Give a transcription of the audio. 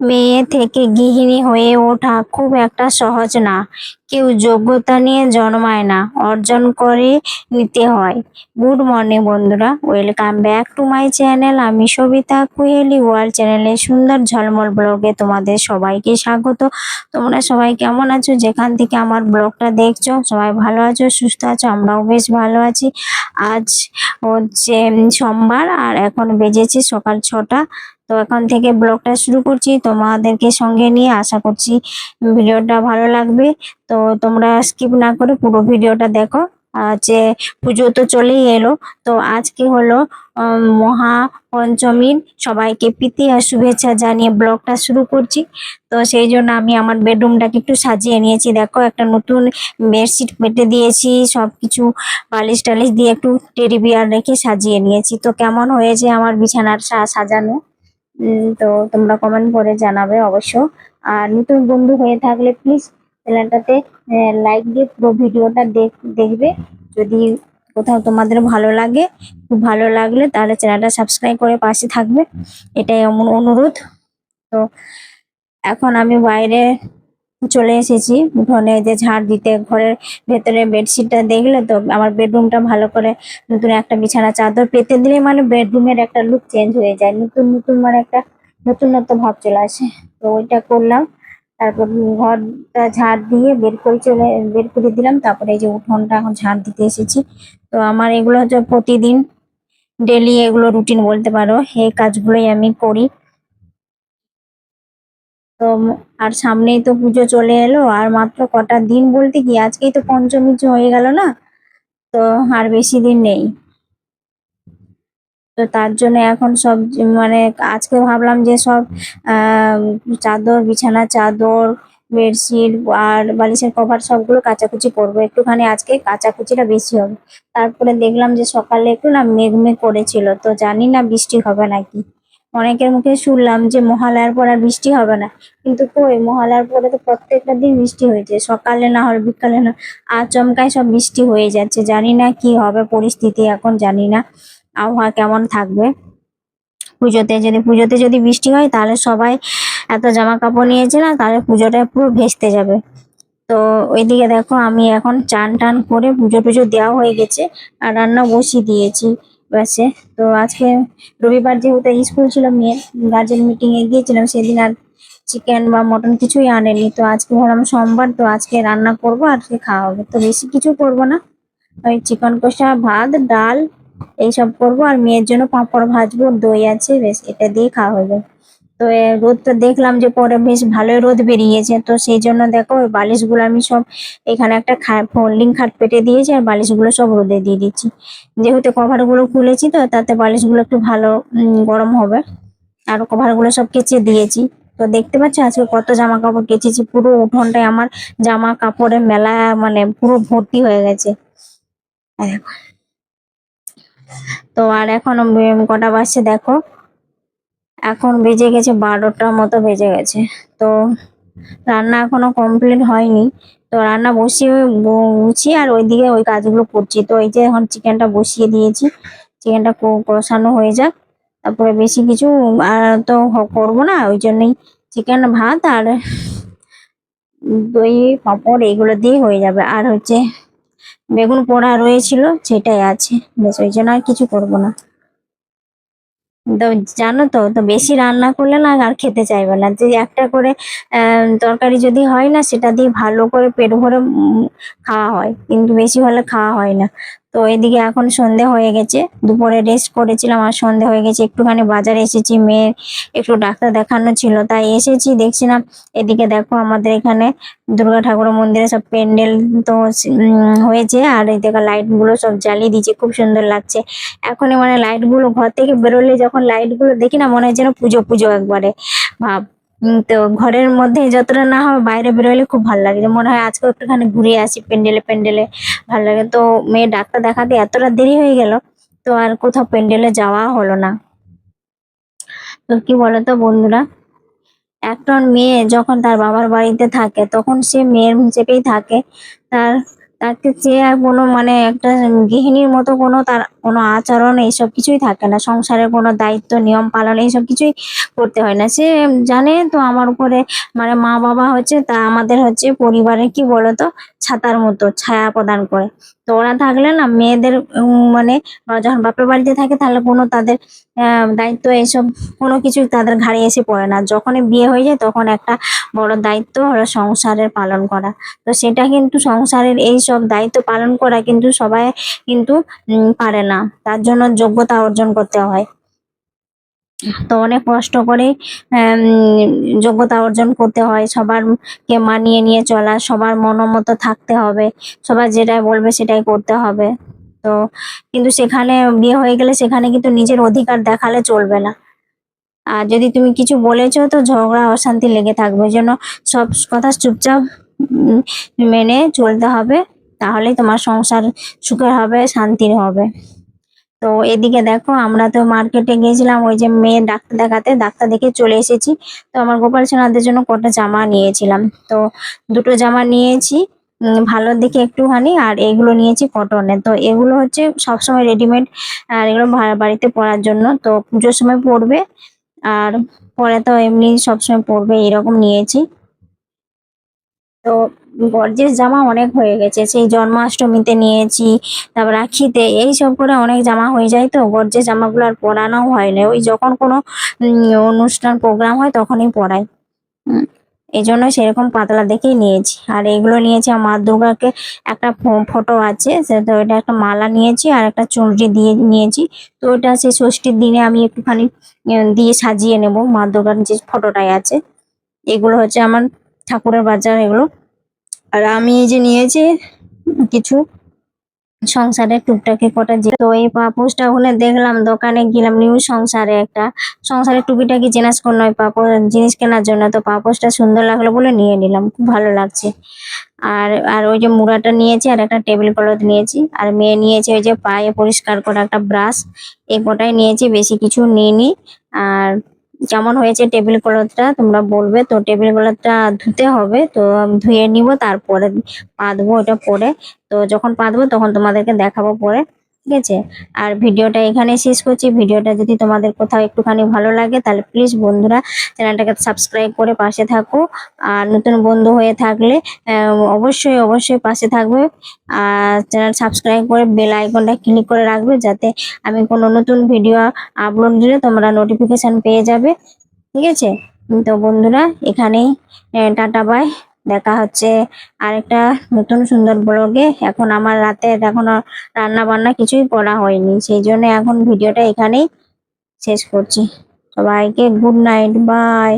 মেয়ে থেকে গৃহিণী হয়ে ওঠা খুব একটা সহজ না। কেউ যোগ্যতা নিয়ে জন্মায় না, অর্জন করে নিতে হয়। গুড মর্নিং বন্ধুরা, welcome back to my channel. আমি সবিতা কুহেলি, ওয়ার্ল্ড চ্যানেলে সুন্দর ঝলমল ব্লগে তোমাদের সবাইকে স্বাগত। তোমরা সবাই কেমন আছো? যেখান থেকে আমার ব্লগটা দেখছ, সবাই ভালো আছো, সুস্থ আছো? আমরাও বেশ ভালো আছি। আজ হচ্ছে সোমবার, আর এখন বেজেছে সকাল ছটা। তো এখন থেকে ব্লগটা শুরু করছি। তোমাদেরকে সঙ্গে নিয়ে আশা করছি ভিডিওটা ভালো লাগবে। তো তোমরা স্কিপ না করে পুরো ভিডিওটা দেখো। যে পুজো তো চলেই এলো। তো আজকে হলো মহা পঞ্চমীর সবাইকে প্রীতি আর শুভেচ্ছা জানিয়ে ব্লগটা শুরু করছি। তো সেই জন্য আমি আমার বেডরুমটাকে একটু সাজিয়ে নিয়েছি। দেখো, একটা নতুন বেডশিট পেতে দিয়েছি। সব কিছু বালিশ টালিশ দিয়ে একটু টেডি বিয়ার রেখে সাজিয়ে নিয়েছি। তো কেমন হয়েছে আমার বিছানার সাজানো? তো তোমরা কমেন্ট করে জানাবে অবশ্য। আর নতুন বন্ধু হয়ে থাকলে প্লিজ চ্যানেলটাতে লাইক দিয়ে পুরো ভিডিওটা দেখ- দেখবে। যদি কোথাও তোমাদের ভালো লাগে, খুব ভালো লাগলে তাহলে চ্যানেলটা সাবস্ক্রাইব করে পাশে থাকবে। এটাই আমার অনুরোধ। তো এখন আমি বাইরে চলে এসেছি। উঠোনে যে ঝাড় দিতে, ঘরের ভেতরে বেডশিটটা দেখলে তো আমার বেডরুমটা ভালো করে নতুন একটা বিছানা চাদর পেতে দিলে মানে বেডরুমের একটা লুক চেঞ্জ হয়ে যায়। নতুন নতুন মানে একটা নতুনত্ব ভাব চলে আসে। তো ওইটা করলাম। তারপর ঘরটা ঝাড় দিয়ে বের করে চলে, বের করে দিলাম। তারপরে এই যে উঠোনটা এখন ঝাড় দিতে এসেছি। তো আমার এগুলো হচ্ছে প্রতিদিন ডেলি এগুলো রুটিন বলতে পারো। এই কাজগুলোই আমি করি। তো আর সামনেই তো পুজো চলে এলো, আর মাত্র কটা দিন বলতে কি, আজকেই তো পঞ্চমী হয়ে গেল না, তো আর বেশি দিন নেই। তো তার জন্য এখন সব মানে আজকে ভাবলাম যে সব চাদর, বিছানা চাদর, বেডশিট আর বালিশের কভার সবগুলো কাচাকুচি করব একটুখানি আজকে কাচাকুচিটা বেশি হবে। তারপরে দেখলাম যে সকালে একটু না মেঘ মেঘ করেছিল, তো জানি না বৃষ্টি হবে নাকি। অনেকের মুখে শুনলাম যে মহালয়ার পর আর বৃষ্টি হবে না। কিন্তু কই, মহালয়ার পরে তো প্রত্যেকটা দিন বৃষ্টি হয়েছে সকালে না হলে বিকালে না আচমকায় সব বৃষ্টি হয়ে যাচ্ছে। জানি না কি হবে পরিস্থিতি, এখন জানি না। আবহাওয়া কেমন থাকবে? পুজোতে যদি পুজোতে যদি বৃষ্টি হয়, তাহলে সবাই এত জামা কাপড় নিয়েছে না, তাহলে পুজোটা পুরো ভেস্তে যাবে। তো ওইদিকে দেখো, আমি এখন চান টান করে পুজো টুজো দেওয়া হয়ে গেছে, আর রান্না বসিয়ে দিয়েছি। ব্যাসে তো আজকে রবিবার যেহেতু স্কুল ছিল, মেয়ের গার্জেন মিটিং এ গিয়েছিলাম, সেদিন আর চিকেন বা মটন কিছুই আনেনি। তো আজকে ভাবলাম সোমবার, তো আজকে রান্না করব, আজকে খাওয়া হবে। তো বেশি কিছু করব না। ওই চিকেন কষা, ভাত, ডাল, এইসব করব। আর মেয়ের জন্য পাঁপড় ভাজবো, দই আছে, বেশ, এটা দিয়ে খাওয়া হয়ে তো রোদটা দেখলাম যে পরে বেশ ভালোই রোদ বেরিয়েছে। তো সেই জন্য দেখো ওই বালিশগুলো আমি সব এখানে একটা ফোল্ডিং খাট পেটে দিয়েছি আর বালিশগুলো সব রোদে দিয়ে দিচ্ছি। যেহেতু কভারগুলো খুলেছি তো তাতে বালিশগুলো একটু ভালো গরম হবে। আর কভারগুলো সব কেচে দিয়েছি। তো দেখতে পাচ্ছ আজকে কত জামা কাপড় কেচেছি, পুরো উঠোনটায় আমার জামা কাপড়ের মেলা মানে পুরো ভর্তি হয়ে গেছে। তো আর এখন কটা বাজছে দেখো। এখন বেজে গেছে বারোটার মতো বেজে গেছে। তো রান্না এখনও কমপ্লিট হয়নি। তো রান্না বসিয়ে গুছিয়ে আর ওইদিকে ওই কাজগুলো করছি। তো এই যে এখন চিকেনটা বসিয়ে দিয়েছি। চিকেনটা কষানো হয়ে যাক। তারপরে বেশি কিছু আর তো করব না। ওই জন্যই চিকেন ভাত আর দই, পাঁপড় এগুলো দিয়ে হয়ে যাবে। আর হচ্ছে বেগুন পোড়া রয়েছিল, সেটাই আছে। বেশ ওই জন্য আর কিছু করব না। তো জানো তো তো বেশি রান্না করলে না আর খেতে চাইবে না। যে একটা করে তরকারি যদি হয় না, সেটা দিয়ে ভালো করে পেট ভরে খাওয়া হয়। কিন্তু বেশি হলে খাওয়া হয় না। তো এদিকে এখন সন্ধে হয়ে গেছে। দুপুরে রেস্ট করেছিলাম আর সন্ধে হয়ে গেছে। একটুখানি বাজারে এসেছি, মেয়ের একটু ডাক্তার দেখানো ছিল, তাই এসেছি। দেখছিলাম এদিকে দেখো আমাদের এখানে দুর্গা ঠাকুরের মন্দিরে সব প্যান্ডেল তো হয়েছে আর এদিকে লাইটগুলো সব জ্বালিয়ে দিয়েছে। খুব সুন্দর লাগছে। এখনই মানে লাইটগুলো ঘর থেকে বেরোলে যখন লাইটগুলো দেখি না, মনে হয় যেন পুজো পুজো একবারে। ভাব। তো ঘরের মধ্যে যতটা না হয় বাইরে বেরোলে খুব ভালো লাগে। মনে হয় আজকে একটুখানি ঘুরে আসি প্যান্ডেলে প্যান্ডেলে ভালো লাগে। তো মেয়ে ডাক্তার দেখাতে এতটা দেরি হয়ে গেল, তো আর কোথাও প্যান্ডেলে যাওয়া হলো না। তো কি বলতো বন্ধুরা একটা মেয়ে যখন তার বাবার বাড়িতে থাকে, তখন সে মেয়ের হিসেবেই থাকে। তার তাকে চেয়ে আর কোনো মানে একটা গৃহিণীর মতো কোনো তার কোনো আচরণ এইসব কিছুই থাকে না। সংসারের কোনো দায়িত্ব, নিয়ম পালন এইসব কিছুই করতে হয় না। সে জানে তো আমার উপরে মানে মা বাবা হচ্ছে তা আমাদের হচ্ছে পরিবারে কি বলতো? ছাতার মতো ছায়া প্রদান করে। তো ওরা থাকলে না মেয়েদের মানে যখন বাপের বাড়িতে থাকে তাহলে কোনো তাদের দায়িত্ব এইসব কোনো কিছু তাদের ঘাড়ে এসে পড়ে না। যখনই বিয়ে হয়ে যায় তখন একটা বড় দায়িত্ব হলো সংসারের পালন করা। তো সেটা কিন্তু সংসারের এই সব দায়িত্ব পালন করা কিন্তু সবাই কিন্তু পারে না। তার জন্য যোগ্যতা অর্জন করতে হয়। তো অনেক কষ্ট করে যোগ্যতা অর্জন করতে হয়। সবার কে মানিয়ে নিয়ে চলা, সবার মনোমতো থাকতে হবে, সবার যেটাই বলবে সেটাই করতে হবে। তো কিন্তু সেখানে বিয়ে হয়ে গেলে সেখানে কিন্তু নিজের অধিকার দেখালে চলবে না। আর যদি তুমি কিছু বলেছ তো ঝগড়া, অশান্তি লেগে থাকবে। ওই জন্য সব কথা চুপচাপ মেনে চলতে হবে। তাহলেই তোমার সংসার সুখের হবে, শান্তির হবে। তো এদিকে দেখো, আমরা তো মার্কেটে গিয়েছিলাম, ওই যে মেয়ে ডাক্তার দেখাতে, ডাক্তার দেখে চলে এসেছি। তো আমার গোপাল সোনাদের জন্য কটা জামা নিয়েছিলাম। তো দুটো জামা নিয়েছি ভালো দেখে একটুখানি, আর এগুলো নিয়েছি কটনের তো এগুলো হচ্ছে সবসময় রেডিমেড আর এগুলো বাড়িতে পরার জন্য। তো পুজোর সময় পরবে, আর পরে তো এমনি সবসময় পরবে, এরকম নিয়েছি। তো গর্জেস জামা অনেক হয়ে গেছে, সেই জন্মাষ্টমীতে নিয়েছি, তারপর রাখিতে, এই সব করে অনেক জামা হয়ে যায় তো গর্জেস জামাগুলো আর পরানো হয় না, ওই যখন কোনো অনুষ্ঠান, প্রোগ্রাম হয় তখনই পরাই। এই জন্য সেরকম পাতলা দেখেই নিয়েছি, আর এগুলো নিয়েছি আমার মা দুর্গাকে একটা ফটো আছে তো ওইটা একটা মালা নিয়েছি, আর একটা চুনরি দিয়ে নিয়েছি, তো ওটা সেই ষষ্ঠীর দিনে আমি একটুখানি দিয়ে সাজিয়ে নেব, মা দুর্গার যে ফটোটাই আছে, এগুলো হচ্ছে আমার ঠাকুরের বাজার, এগুলো আর আমি যে নিয়েছি কিছু সংসারে টুকটাকি কটা যে তো এই পাপোশটা ওখানে দেখলাম, দোকানে গেলাম নিউ সংসারে একটা। সংসারে টুকিটাকি জিনিস নয় পাপোশ, জিনিস কেনার জন্য। তো পাপোশটা সুন্দর লাগল বলে নিয়ে নিলাম, খুব ভালো লাগছে। আর আর ওই যে মুড়াটা নিয়েছি, আর একটা টেবিল ক্লথ নিয়েছি। আর মেয়ে নিয়েছে ওই যে পায়ে পরিষ্কার করা একটা ব্রাশ এই কটাই নিয়েছি, বেশি কিছু নিইনি। আর কেমন হয়েছে টেবিল ক্লথটা তোমরা বলবে, তো টেবিল ক্লথটা ধুতে হবে, তো আমি ধুয়ে নিব, তারপরে পাতবো ওটা পরে। তো যখন পাতবো তখন তোমাদেরকে দেখাবো পরে। ঠিক আছে? আর ভিডিওটা এখানে শেষ করছি। ভিডিওটা যদি তোমাদের কোথাও একটুখানি ভালো লাগে, তাহলে প্লিজ বন্ধুরা চ্যানেলটাকে সাবস্ক্রাইব করে পাশে থাকো। আর নতুন বন্ধু হয়ে থাকলে অবশ্যই অবশ্যই পাশে থাকবে। আর চ্যানেল সাবস্ক্রাইব করে বেল আইকনটা ক্লিক করে রাখবে যাতে আমি কোনো নতুন ভিডিও আপলোড দিলে তোমরা নোটিফিকেশন পেয়ে যাবে। ঠিক আছে? তো বন্ধুরা, এখানেই টাটা বাই দেখা হচ্ছে। আরেকটা নতুন সুন্দর ব্লগে। এখন আমার রাতে এখনও রান্না বান্না কিছুই করা হয়নি। সেই জন্য এখন ভিডিওটা এখানেই শেষ করছি। সবাইকে গুড নাইট, বাই।